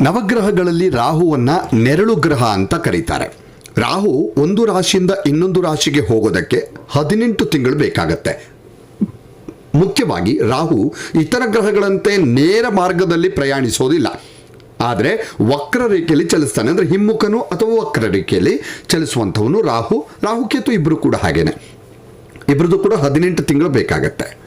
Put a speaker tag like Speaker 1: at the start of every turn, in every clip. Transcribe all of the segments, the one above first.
Speaker 1: ನವಗ್ರಹಗಳಲ್ಲಿ ರಾಹುವನ್ನ ನೆರಳು ಗ್ರಹ ಅಂತ ಕರೀತಾರೆ. ರಾಹು ಒಂದು ರಾಶಿಯಿಂದ ಇನ್ನೊಂದು ರಾಶಿಗೆ ಹೋಗೋದಕ್ಕೆ ಹದಿನೆಂಟು ತಿಂಗಳು ಬೇಕಾಗತ್ತೆ. ಮುಖ್ಯವಾಗಿ ರಾಹು ಇತರ ಗ್ರಹಗಳಂತೆ ನೇರ ಮಾರ್ಗದಲ್ಲಿ ಪ್ರಯಾಣಿಸೋದಿಲ್ಲ. ಆದರೆ ವಕ್ರ ರೇಖೆಯಲ್ಲಿ ಚಲಿಸ್ತಾನೆ. ಅಂದರೆ ಹಿಮ್ಮುಖನು ಅಥವಾ ವಕ್ರ ರೇಖೆಯಲ್ಲಿ ಚಲಿಸುವಂಥವನು ರಾಹು. ರಾಹುಕೇತು ಇಬ್ಬರು ಕೂಡ ಹಾಗೇನೆ. ಇಬ್ಬರದ್ದು ಕೂಡ ಹದಿನೆಂಟು ತಿಂಗಳು ಬೇಕಾಗತ್ತೆ.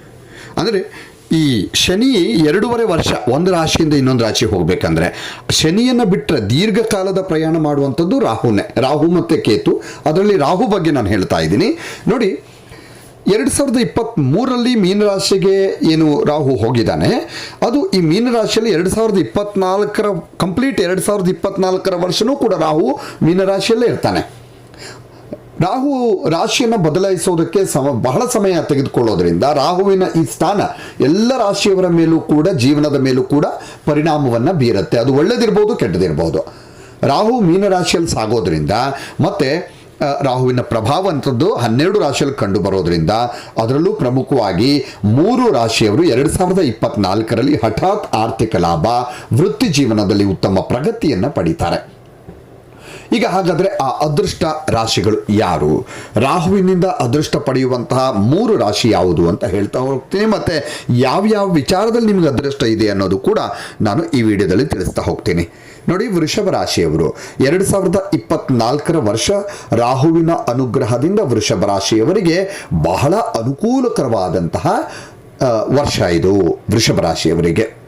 Speaker 1: ಅಂದರೆ ಈ ಶನಿ ಎರಡೂವರೆ ವರ್ಷ, ಒಂದು ರಾಶಿಯಿಂದ ಇನ್ನೊಂದು ರಾಶಿಗೆ ಹೋಗಬೇಕಂದ್ರೆ, ಶನಿಯನ್ನು ಬಿಟ್ಟರೆ ದೀರ್ಘಕಾಲದ ಪ್ರಯಾಣ ಮಾಡುವಂಥದ್ದು ರಾಹುನೇ. ರಾಹು ಮತ್ತು ಕೇತು. ಅದರಲ್ಲಿ ರಾಹು ಬಗ್ಗೆ ನಾನು ಹೇಳ್ತಾ ಇದ್ದೀನಿ. ನೋಡಿ, ಎರಡು ಸಾವಿರದ ಇಪ್ಪತ್ತ್ ಮೂರರಲ್ಲಿ ಮೀನರಾಶಿಗೆ ಏನು ರಾಹು ಹೋಗಿದ್ದಾನೆ, ಅದು ಈ ಮೀನರಾಶಿಯಲ್ಲಿ ಎರಡು ಸಾವಿರದ ಇಪ್ಪತ್ನಾಲ್ಕರ, ಕಂಪ್ಲೀಟ್ ಎರಡು ಸಾವಿರದ ಇಪ್ಪತ್ನಾಲ್ಕರ ವರ್ಷನೂ ಕೂಡ ರಾಹು ಮೀನರಾಶಿಯಲ್ಲೇ ಇರ್ತಾನೆ. ರಾಹು ರಾಶಿಯನ್ನು ಬದಲಾಯಿಸೋದಕ್ಕೆ ಸಮ ಬಹಳ ಸಮಯ ತೆಗೆದುಕೊಳ್ಳೋದ್ರಿಂದ ರಾಹುವಿನ ಈ ಸ್ಥಾನ ಎಲ್ಲ ರಾಶಿಯವರ ಮೇಲೂ ಕೂಡ, ಜೀವನದ ಮೇಲೂ ಕೂಡ ಪರಿಣಾಮವನ್ನು ಬೀರುತ್ತೆ. ಅದು ಒಳ್ಳೆದಿರ್ಬೋದು, ಕೆಟ್ಟದಿರ್ಬೋದು. ರಾಹು ಮೀನರಾಶಿಯಲ್ಲಿ ಸಾಗೋದ್ರಿಂದ ಮತ್ತು ರಾಹುವಿನ ಪ್ರಭಾವ ಅಂತದ್ದು ಹನ್ನೆರಡು ರಾಶಿಯಲ್ಲಿ ಕಂಡು ಬರೋದ್ರಿಂದ ಅದರಲ್ಲೂ ಪ್ರಮುಖವಾಗಿ ಮೂರು ರಾಶಿಯವರು ಎರಡು ಸಾವಿರದ ಇಪ್ಪತ್ನಾಲ್ಕರಲ್ಲಿ ಹಠಾತ್ ಆರ್ಥಿಕ ಲಾಭ, ವೃತ್ತಿ ಜೀವನದಲ್ಲಿ ಉತ್ತಮ ಪ್ರಗತಿಯನ್ನು ಪಡೀತಾರೆ. ಈಗ ಹಾಗಾದರೆ ಆ ಅದೃಷ್ಟ ರಾಶಿಗಳು ಯಾರು? ರಾಹುವಿನಿಂದ ಅದೃಷ್ಟ ಪಡೆಯುವಂತಹ ಮೂರು ರಾಶಿ ಯಾವುದು ಅಂತ ಹೇಳ್ತಾ ಹೋಗ್ತೀನಿ. ಮತ್ತು ಯಾವ್ಯಾವ ವಿಚಾರದಲ್ಲಿ ನಿಮಗೆ ಅದೃಷ್ಟ ಇದೆ ಅನ್ನೋದು ಕೂಡ ನಾನು ಈ ವಿಡಿಯೋದಲ್ಲಿ ತಿಳಿಸ್ತಾ ಹೋಗ್ತೀನಿ. ನೋಡಿ, ವೃಷಭ ರಾಶಿಯವರು, ಎರಡು ಸಾವಿರದ ಇಪ್ಪತ್ನಾಲ್ಕರ ವರ್ಷ ರಾಹುವಿನ ಅನುಗ್ರಹದಿಂದ ವೃಷಭ ರಾಶಿಯವರಿಗೆ ಬಹಳ ಅನುಕೂಲಕರವಾದಂತಹ ವರ್ಷ ಇದು ವೃಷಭ ರಾಶಿಯವರಿಗೆ.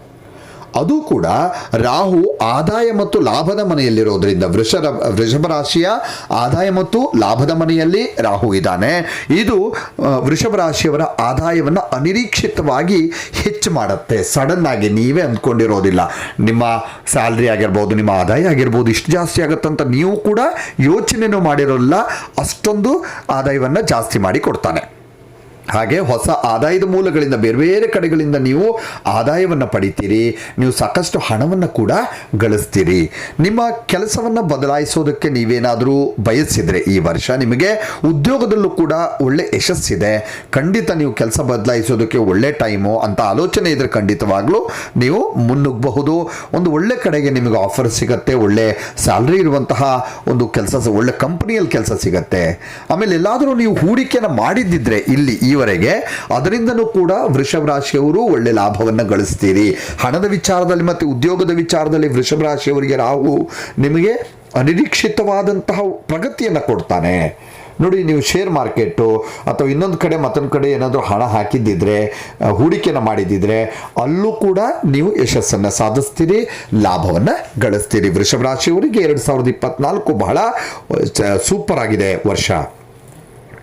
Speaker 1: ಅದು ಕೂಡ ರಾಹು ಆದಾಯ ಮತ್ತು ಲಾಭದ ಮನೆಯಲ್ಲಿರೋದ್ರಿಂದ. ವೃಷಭ ವೃಷಭ ರಾಶಿಯ ಆದಾಯ ಮತ್ತು ಲಾಭದ ಮನೆಯಲ್ಲಿ ರಾಹು ಇದ್ದಾನೆ. ಇದು ವೃಷಭ ರಾಶಿಯವರ ಆದಾಯವನ್ನು ಅನಿರೀಕ್ಷಿತವಾಗಿ ಹೆಚ್ಚು ಮಾಡುತ್ತೆ. ಸಡನ್ ಆಗಿ ನೀವೇ ಅಂದ್ಕೊಂಡಿರೋದಿಲ್ಲ. ನಿಮ್ಮ ಸ್ಯಾಲ್ರಿ ಆಗಿರ್ಬೋದು, ನಿಮ್ಮ ಆದಾಯ ಆಗಿರ್ಬೋದು, ಇಷ್ಟು ಜಾಸ್ತಿ ಆಗುತ್ತಂತ ನೀವು ಕೂಡ ಯೋಚನೆನೂ ಮಾಡಿರೋಲ್ಲ. ಅಷ್ಟೊಂದು ಆದಾಯವನ್ನು ಜಾಸ್ತಿ ಮಾಡಿ ಕೊಡ್ತಾನೆ. ಹಾಗೆ ಹೊಸ ಆದಾಯದ ಮೂಲಗಳಿಂದ ಬೇರೆ ಬೇರೆ ಕಡೆಗಳಿಂದ ನೀವು ಆದಾಯವನ್ನು ಪಡಿತೀರಿ, ನೀವು ಸಾಕಷ್ಟು ಹಣವನ್ನು ಕೂಡ ಗಳಿಸ್ತೀರಿ. ನಿಮ್ಮ ಕೆಲಸವನ್ನು ಬದಲಾಯಿಸೋದಕ್ಕೆ ನೀವೇನಾದರೂ ಬಯಸಿದರೆ ಈ ವರ್ಷ ನಿಮಗೆ ಉದ್ಯೋಗದಲ್ಲೂ ಕೂಡ ಒಳ್ಳೆ ಯಶಸ್ಸಿದೆ. ಖಂಡಿತ ನೀವು ಕೆಲಸ ಬದಲಾಯಿಸೋದಕ್ಕೆ ಒಳ್ಳೆ ಟೈಮು ಅಂತ ಆಲೋಚನೆ ಇದ್ರೆ ಖಂಡಿತವಾಗ್ಲೂ ನೀವು ಮುನ್ನುಗ್ಗಬಹುದು. ಒಂದು ಒಳ್ಳೆ ಕಡೆಗೆ ನಿಮಗೆ ಆಫರ್ ಸಿಗತ್ತೆ, ಒಳ್ಳೆ ಸ್ಯಾಲ್ರಿ ಇರುವಂತಹ ಒಂದು ಕೆಲಸ, ಒಳ್ಳೆ ಕಂಪ್ನಿಯಲ್ಲಿ ಕೆಲಸ ಸಿಗತ್ತೆ. ಆಮೇಲೆ ಎಲ್ಲಾದರೂ ನೀವು ಹೂಡಿಕೆಯನ್ನು ಮಾಡಿದ್ದಿದ್ರೆ ಇಲ್ಲಿ ಈವರೆಗೆ ಅದರಿಂದನೂ ಕೂಡ ವೃಷಭ ರಾಶಿಯವರು ಒಳ್ಳೆ ಲಾಭವನ್ನು ಗಳಿಸ್ತೀರಿ. ಹಣದ ವಿಚಾರದಲ್ಲಿ ಮತ್ತು ಉದ್ಯೋಗದ ವಿಚಾರದಲ್ಲಿ ವೃಷಭ ರಾಶಿಯವರಿಗೆ ರಾಹು ನಿಮಗೆ ಅನಿರೀಕ್ಷಿತವಾದಂತಹ ಪ್ರಗತಿಯನ್ನು ಕೊಡ್ತಾನೆ. ನೋಡಿ, ನೀವು ಶೇರ್ ಮಾರ್ಕೆಟು ಅಥವಾ ಇನ್ನೊಂದು ಕಡೆ ಮತ್ತೊಂದು ಕಡೆ ಏನಾದರೂ ಹಣ ಹಾಕಿದ್ದಿದ್ರೆ ಹೂಡಿಕೆನ ಮಾಡಿದ್ದಿದ್ರೆ, ಅಲ್ಲೂ ಕೂಡ ನೀವು ಯಶಸ್ಸನ್ನು ಸಾಧಿಸ್ತೀರಿ, ಲಾಭವನ್ನು ಗಳಿಸ್ತೀರಿ. ವೃಷಭ ರಾಶಿಯವರಿಗೆ ಎರಡು ಸಾವಿರದ ಇಪ್ಪತ್ನಾಲ್ಕು ಬಹಳ ಸೂಪರ್ ಆಗಿದೆ ವರ್ಷ.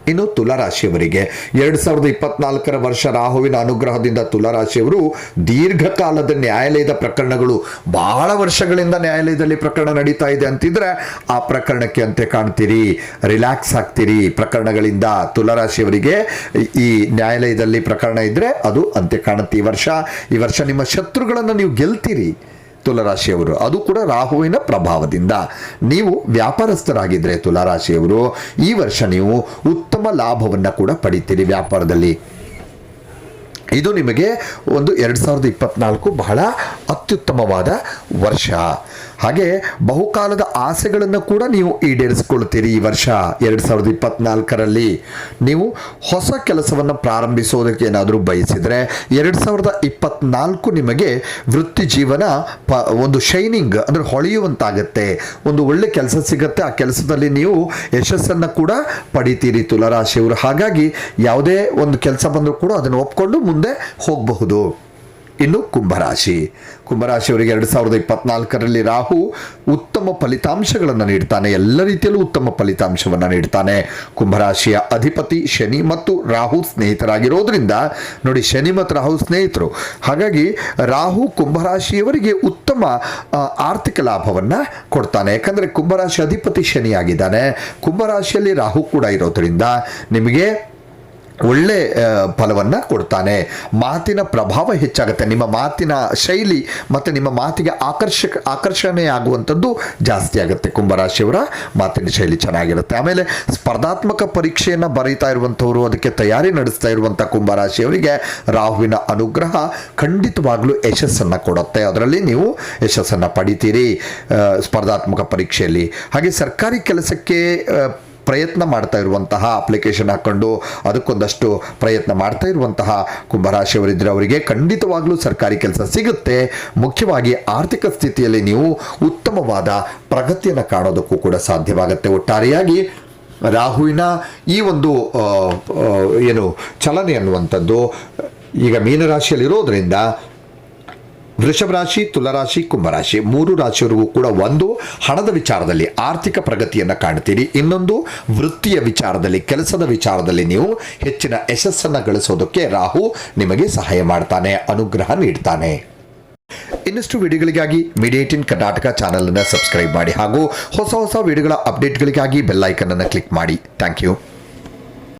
Speaker 1: ಇನ್ನು ತುಲಾರಾಶಿಯವರಿಗೆ. ಎರಡು ಸಾವಿರದ ಇಪ್ಪತ್ನಾಲ್ಕರ ವರ್ಷ ರಾಹುವಿನ ಅನುಗ್ರಹದಿಂದ ತುಲಾರಾಶಿಯವರು ದೀರ್ಘಕಾಲದ ನ್ಯಾಯಾಲಯದ ಪ್ರಕರಣಗಳು, ಬಹಳ ವರ್ಷಗಳಿಂದ ನ್ಯಾಯಾಲಯದಲ್ಲಿ ಪ್ರಕರಣ ನಡೀತಾ ಇದೆ ಅಂತಿದ್ರೆ ಆ ಪ್ರಕರಣಕ್ಕೆ ಅಂತೆ ಕಾಣ್ತೀರಿ. ರಿಲ್ಯಾಕ್ಸ್ ಆಗ್ತೀರಿ. ಪ್ರಕರಣಗಳಿಂದ ತುಲಾರಾಶಿಯವರಿಗೆ ಈ ನ್ಯಾಯಾಲಯದಲ್ಲಿ ಪ್ರಕರಣ ಇದ್ರೆ ಅದು ಅಂತೆ ಕಾಣುತ್ತೆ. ಈ ವರ್ಷ ಈ ವರ್ಷ ನಿಮ್ಮ ಶತ್ರುಗಳನ್ನು ನೀವು ಗೆಲ್ತೀರಿ. ತುಲಾರಾಶಿಯವರು. ಅದು ಕೂಡ ರಾಹುವಿನ ಪ್ರಭಾವದಿಂದ. ನೀವು ವ್ಯಾಪಾರಸ್ಥರಾಗಿದ್ದರೆ ತುಲಾರಾಶಿಯವರು, ಈ ವರ್ಷ ನೀವು ಉತ್ತಮ ಲಾಭವನ್ನು ಕೂಡ ಪಡಿತೀರಿ ವ್ಯಾಪಾರದಲ್ಲಿ. ಇದು ನಿಮಗೆ ಒಂದು ಎರಡು ಸಾವಿರದ ಇಪ್ಪತ್ನಾಲ್ಕು ಬಹಳ ಅತ್ಯುತ್ತಮವಾದ ವರ್ಷ. ಹಾಗೆ ಬಹುಕಾಲದ ಆಸೆಗಳನ್ನು ಕೂಡ ನೀವು ಈಡೇರಿಸಿಕೊಳ್ಳುತ್ತೀರಿ ಈ ವರ್ಷ. ಎರಡು ಸಾವಿರದ ಇಪ್ಪತ್ನಾಲ್ಕರಲ್ಲಿ ನೀವು ಹೊಸ ಕೆಲಸವನ್ನು ಪ್ರಾರಂಭಿಸೋದಕ್ಕೆ ಏನಾದರೂ ಬಯಸಿದರೆ, ಎರಡು ಸಾವಿರದ ಇಪ್ಪತ್ನಾಲ್ಕು ನಿಮಗೆ ವೃತ್ತಿ ಜೀವನ ಪ, ಒಂದು ಶೈನಿಂಗ್ ಅಂದರೆ ಹೊಳೆಯುವಂತಾಗತ್ತೆ. ಒಂದು ಒಳ್ಳೆ ಕೆಲಸ ಸಿಗತ್ತೆ. ಆ ಕೆಲಸದಲ್ಲಿ ನೀವು ಯಶಸ್ಸನ್ನು ಕೂಡ ಪಡಿತೀರಿ ತುಲಾರಾಶಿಯವರು. ಹಾಗಾಗಿ ಯಾವುದೇ ಒಂದು ಕೆಲಸ ಬಂದರೂ ಕೂಡ ಅದನ್ನು ಒಪ್ಕೊಂಡು ಮುಂದೆ ಹೋಗಬಹುದು. ಇನ್ನು ಕುಂಭರಾಶಿ. ಕುಂಭರಾಶಿಯವರಿಗೆ ಎರಡು ಸಾವಿರದ ಇಪ್ಪತ್ನಾಲ್ಕರಲ್ಲಿ ರಾಹು ಉತ್ತಮ ಫಲಿತಾಂಶಗಳನ್ನು ನೀಡ್ತಾನೆ. ಎಲ್ಲ ರೀತಿಯಲ್ಲೂ ಉತ್ತಮ ಫಲಿತಾಂಶವನ್ನು ನೀಡ್ತಾನೆ. ಕುಂಭರಾಶಿಯ ಅಧಿಪತಿ ಶನಿ ಮತ್ತು ರಾಹು ಸ್ನೇಹಿತರಾಗಿರೋದ್ರಿಂದ ನೋಡಿ ಶನಿ ಮತ್ತು ರಾಹು ಸ್ನೇಹಿತರು. ಹಾಗಾಗಿ ರಾಹು ಕುಂಭರಾಶಿಯವರಿಗೆ ಉತ್ತಮ ಆರ್ಥಿಕ ಲಾಭವನ್ನು ಕೊಡ್ತಾನೆ. ಯಾಕಂದರೆ ಕುಂಭರಾಶಿ ಅಧಿಪತಿ ಶನಿಯಾಗಿದ್ದಾನೆ. ಕುಂಭರಾಶಿಯಲ್ಲಿ ರಾಹು ಕೂಡ ಇರೋದ್ರಿಂದ ನಿಮಗೆ ಒಳ್ಳೆ ಫಲವನ್ನು ಕೊಡ್ತಾನೆ. ಮಾತಿನ ಪ್ರಭಾವ ಹೆಚ್ಚಾಗುತ್ತೆ. ನಿಮ್ಮ ಮಾತಿನ ಶೈಲಿ ಮತ್ತು ನಿಮ್ಮ ಮಾತಿಗೆ ಆಕರ್ಷಕ, ಆಕರ್ಷಣೆ ಆಗುವಂಥದ್ದು ಜಾಸ್ತಿ ಆಗುತ್ತೆ. ಕುಂಭರಾಶಿಯವರ ಮಾತಿನ ಶೈಲಿ ಚೆನ್ನಾಗಿರುತ್ತೆ. ಆಮೇಲೆ ಸ್ಪರ್ಧಾತ್ಮಕ ಪರೀಕ್ಷೆಯನ್ನು ಬರೀತಾ ಇರುವಂಥವ್ರು, ಅದಕ್ಕೆ ತಯಾರಿ ನಡೆಸ್ತಾ ಇರುವಂಥ ಕುಂಭರಾಶಿಯವರಿಗೆ ರಾಹುವಿನ ಅನುಗ್ರಹ ಖಂಡಿತವಾಗಲೂ ಯಶಸ್ಸನ್ನು ಕೊಡುತ್ತೆ. ಅದರಲ್ಲಿ ನೀವು ಯಶಸ್ಸನ್ನು ಪಡಿತೀರಿ ಸ್ಪರ್ಧಾತ್ಮಕ ಪರೀಕ್ಷೆಯಲ್ಲಿ. ಹಾಗೆ ಸರ್ಕಾರಿ ಕೆಲಸಕ್ಕೆ ಪ್ರಯತ್ನ ಮಾಡ್ತಾ ಇರುವಂತಹ ಅಪ್ಲಿಕೇಶನ್ ಹಾಕ್ಕೊಂಡು ಅದಕ್ಕೊಂದಷ್ಟು ಪ್ರಯತ್ನ ಮಾಡ್ತಾ ಇರುವಂತಹ ಕುಂಭರಾಶಿಯವರಿದ್ದರೆ ಅವರಿಗೆ ಖಂಡಿತವಾಗ್ಲೂ ಸರ್ಕಾರಿ ಕೆಲಸ ಸಿಗುತ್ತೆ. ಮುಖ್ಯವಾಗಿ ಆರ್ಥಿಕ ಸ್ಥಿತಿಯಲ್ಲಿ ನೀವು ಉತ್ತಮವಾದ ಪ್ರಗತಿಯನ್ನು ಕಾಣೋದಕ್ಕೂ ಕೂಡ ಸಾಧ್ಯವಾಗುತ್ತೆ. ಒಟ್ಟಾರೆಯಾಗಿ ರಾಹುವಿನ ಈ ಒಂದು ಏನು ಚಲನೆ ಅನ್ನುವಂಥದ್ದು ಈಗ ಮೀನರಾಶಿಯಲ್ಲಿರೋದ್ರಿಂದ ವೃಷಭ ರಾಶಿ ತುಲರಾಶಿ ಕುಂಭರಾಶಿ ಮೂರು ರಾಶಿಯವರಿಗೂ ಕೂಡ ಒಂದು ಹಣದ ವಿಚಾರದಲ್ಲಿ ಆರ್ಥಿಕ ಪ್ರಗತಿಯನ್ನು ಕಾಣ್ತೀರಿ. ಇನ್ನೊಂದು ವೃತ್ತಿಯ ವಿಚಾರದಲ್ಲಿ, ಕೆಲಸದ ವಿಚಾರದಲ್ಲಿ ನೀವು ಹೆಚ್ಚಿನ ಯಶಸ್ಸನ್ನು ಗಳಿಸೋದಕ್ಕೆ ರಾಹು ನಿಮಗೆ ಸಹಾಯ ಮಾಡ್ತಾನೆ, ಅನುಗ್ರಹ ನೀಡ್ತಾನೆ. ಇನ್ನಷ್ಟು ವಿಡಿಯೋಗಳಿಗಾಗಿ ಮೀಡಿಯೇಟಿನ್ ಕರ್ನಾಟಕ ಚಾನೆಲ್ ಅನ್ನು ಸಬ್ಸ್ಕ್ರೈಬ್ ಮಾಡಿ ಹಾಗೂ ಹೊಸ ಹೊಸ ವಿಡಿಯೋಗಳ ಅಪ್ಡೇಟ್ಗಳಿಗಾಗಿ ಬೆಲ್ ಐಕನ್ ಅನ್ನು ಕ್ಲಿಕ್ ಮಾಡಿ. Thank you.